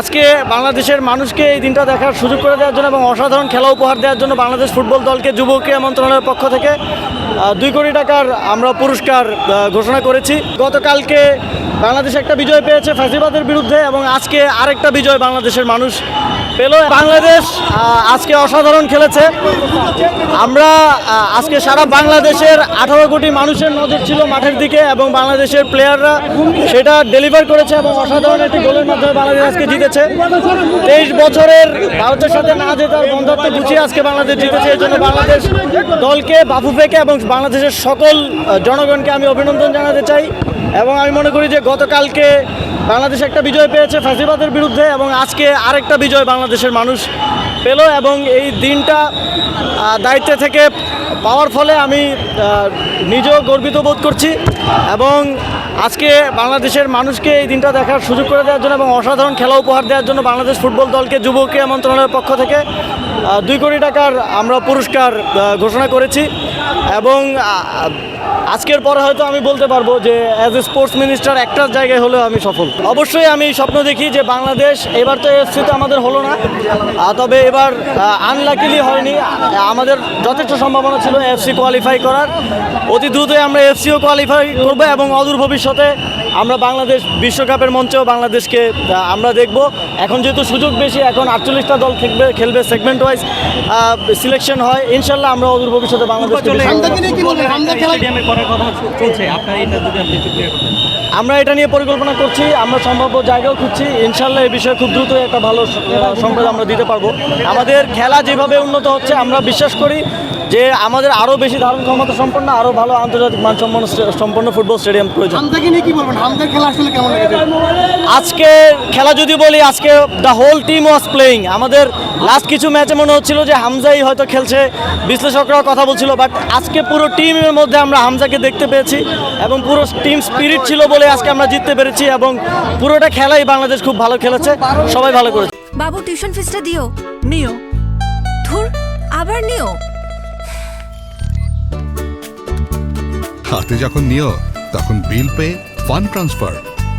আজকে বাংলাদেশের মানুষকে এই দিনটা দেখার সুযোগ করে দেওয়ার জন্য এবং অসাধারণ খেলা উপহার দেওয়ার জন্য বাংলাদেশ ফুটবল দলকে যুব ক্রীড়া মন্ত্রণালয়ের পক্ষ থেকে দুই কোটি টাকার আমরা পুরস্কার ঘোষণা করেছি। গতকালকে বাংলাদেশ একটা বিজয় পেয়েছে ফ্যাসিবাদের বিরুদ্ধে এবং আজকে আরেকটা বিজয় বাংলাদেশের মানুষ পেল। বাংলাদেশ আজকে অসাধারণ খেলেছে। আমরা আজকে সারা বাংলাদেশের আঠারো কোটি মানুষের নজর ছিল মাঠের দিকে এবং বাংলাদেশের প্লেয়াররা সেটা ডেলিভার করেছে এবং অসাধারণ একটি গোলের মাধ্যমে বাংলাদেশ আজকে জিতেছে। তেইশ বছরের ভারতের সাথে না জেতার বন্ধত্ব গুছিয়ে আজকে বাংলাদেশ জিতেছে। এই জন্য বাংলাদেশ দলকে, বাফুফেকে এবং বাংলাদেশের সকল জনগণকে আমি অভিনন্দন জানাতে চাই। এবং আমি মনে করি যে গতকালকে বাংলাদেশ একটা বিজয় পেয়েছে ফ্যাসিবাদের বিরুদ্ধে এবং আজকে আরেকটা বিজয় বাংলাদেশের মানুষ পেল এবং এই দিনটা দায়িত্বে থেকে পাওয়ার ফলে আমি নিজেও গর্বিত বোধ করছি এবং আজকে বাংলাদেশের মানুষকে এই দিনটা দেখার সুযোগ করে দেওয়ার জন্য এবং অসাধারণ খেলা উপহার দেওয়ার জন্য বাংলাদেশ ফুটবল দলকে যুব ক্রীড়া মন্ত্রণালয়ের পক্ষ থেকে দুই কোটি টাকার আমরা পুরস্কার ঘোষণা করেছি এবং আজকের পরে হয়তো আমি বলতে পারব যে অ্যাজ এ স্পোর্টস মিনিস্টার একটা জায়গায় হলেও আমি সফল। অবশ্যই আমি স্বপ্ন দেখি যে বাংলাদেশ এবার তো এফসি তো আমাদের হলো না তবে এবার আনলাকিলি হয়নি। আমাদের যথেষ্ট সম্ভাবনা ছিল এফসি কোয়ালিফাই করার। অতি দ্রুতই আমরা এফসিও কোয়ালিফাই করব এবং অদূর ভবিষ্যতে আমরা বাংলাদেশ বিশ্বকাপের মঞ্চেও বাংলাদেশকে আমরা দেখব। এখন যেহেতু সুযোগ বেশি, এখন আটচল্লিশটা দল খেলবে খেলবে সেগমেন্ট ওয়াইজ সিলেকশন হয়। ইনশাল্লাহ আমরা অদূর ভবিষ্যতে বাংলাদেশ। আমরা এটা নিয়ে পরিকল্পনা করছি। আমরা সম্ভাব্য জায়গাও খুঁজছি। ইনশাল্লাহ এই বিষয়ে খুব দ্রুত একটা ভালো সংবাদ আমরা দিতে পারব। আমাদের খেলা যেভাবে উন্নত হচ্ছে আমরা বিশ্বাস করি। যে আমাদের আরও বেশি ধারণ ক্ষমতা সম্পন্ন আরও ভালো আন্তর্জাতিক মানসম্পন্ন সম্পন্ন ফুটবল স্টেডিয়াম প্রয়োজন। কি বলবেন? হামদার খেলা আসলে কেমন আজকে খেলা যদি বলি আজকে the whole team was playing আমাদের লাস্ট কিছু ম্যাচে মনে হচ্ছিল যে হামজাই হয়তো খেলছে বিশ্লেষকরাও কথা বলছিল বাট আজকে পুরো টিমের মধ্যে আমরা হামজাকে দেখতে পেয়েছি এবং পুরো টিম স্পিরিট ছিল বলে আজকে আমরা জিততে পেরেছি এবং পুরোটা খেলাই বাংলাদেশ খুব ভালো খেলেছে। সবাই ভালো করেছে। বাবু টিউশন ফিসটা দিও। নিও। ধুর আবার নিও। হাতে যখন নিও, তখন বিল পে ফান্ড ট্রান্সফার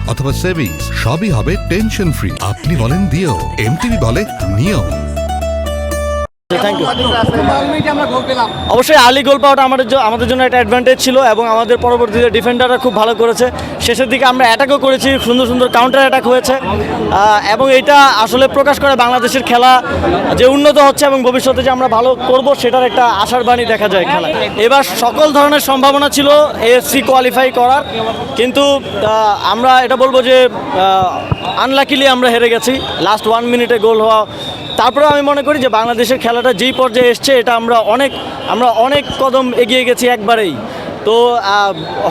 অথবা সেভিংস সবই হবে টেনশন ফ্রি আপনি বলেন দিও এমটিভি বলে নিও। থ্যাংক ইউ অবশ্যই আর্লি গোল পাওয়াটা আমাদের আমাদের জন্য একটা অ্যাডভান্টেজ ছিল এবং আমাদের পরবর্তীতে ডিফেন্ডাররা খুব ভালো করেছে। শেষের দিকে আমরা অ্যাটাকও করেছি সুন্দর সুন্দর কাউন্টার অ্যাটাক হয়েছে। এবং এটা আসলে প্রকাশ করে বাংলাদেশের খেলা যে উন্নত হচ্ছে এবং ভবিষ্যতে যে আমরা ভালো করব সেটার একটা আশার বাণী দেখা যায় খেলা এবার সকল ধরনের সম্ভাবনা ছিল এএফসি কোয়ালিফাই করার। কিন্তু আমরা এটা বলব যে আনলাকিলি আমরা হেরে গেছি। লাস্ট ওয়ান মিনিটে গোল হওয়া তারপরে আমি মনে করি যে বাংলাদেশের খেলাটা যেই পর্যায়ে এসছে, এটা আমরা অনেক আমরা অনেক কদম এগিয়ে গেছি একবারেই। তো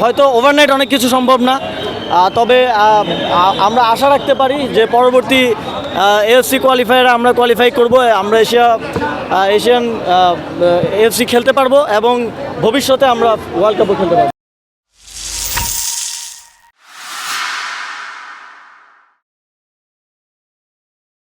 হয়তো ওভারনাইট অনেক কিছু সম্ভব না। তবে আমরা আশা রাখতে পারি যে পরবর্তী এএফসি কোয়ালিফায়ারে আমরা কোয়ালিফাই করব, আমরা এশিয়া এশিয়ান এএফসি খেলতে পারব এবং ভবিষ্যতে আমরা ওয়ার্ল্ড কাপও খেলতে পারব।